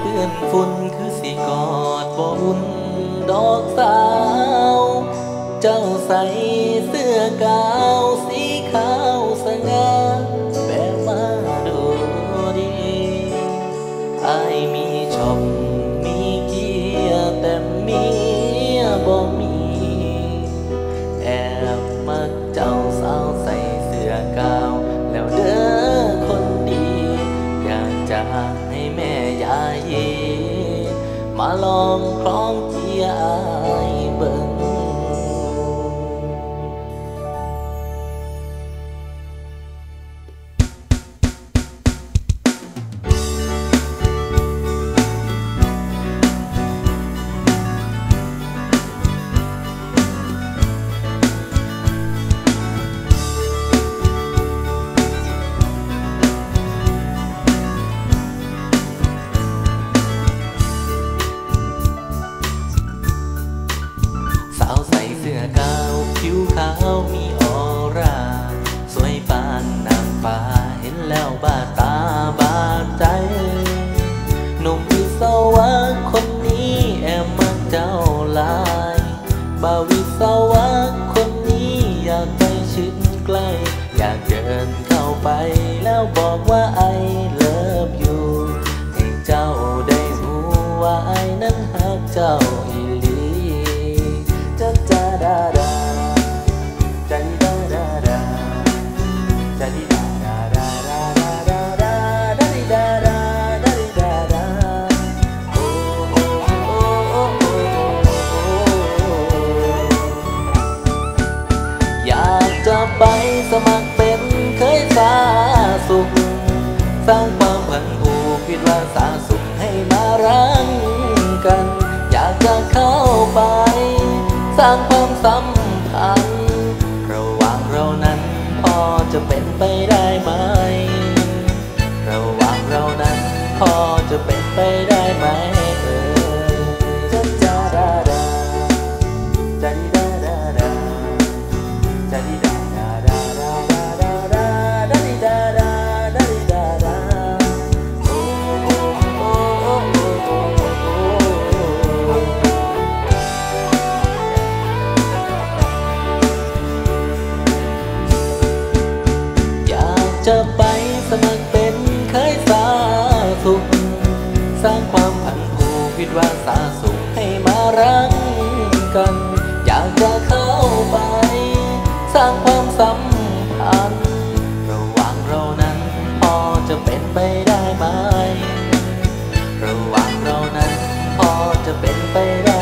เตือนฝุ่นคือสีกอดบ่อุ่นดอกสาว เจ้าใส่เสื้อกาวสี ลองคล้อง มีออร่า สวยปานนางฟ้าเห็นแล้วบาดตาบาดใจหนุ่มวิศวะคนนี้แอบมักเจ้าลายบาววิศวะคนนี้อยากไปชิดใกล้ อยากเดินเข้าไปแล้วบอกว่าไอเลิฟอยู่ให้เจ้าได้รู้ว่าไอนั้นหักเจ้า ไปสมัครเป็นเคยสาสุข สร้างความผันผูกคิดาสาสุขให้มารังกัน อยากจะเข้าไป สร้างความสัมพันธ์ระหว่างเรานั้นพอจะเป็นไปได้ไหม ระหว่างเรานั้นพอจะเป็นไปได้ไหมเออจะดาดาจะดีดาดาดาจะดีดา จะไปสมัครเป็นเคยสาสุข สร้างความผันผูวิดว่าสาสุขให้มารังกัน อยากจะเข้าไป สร้างความสัมพันธ์ระหว่างเรานั้นพอจะเป็นไปได้ไหมระหว่างเรานั้นพอจะเป็นไปได้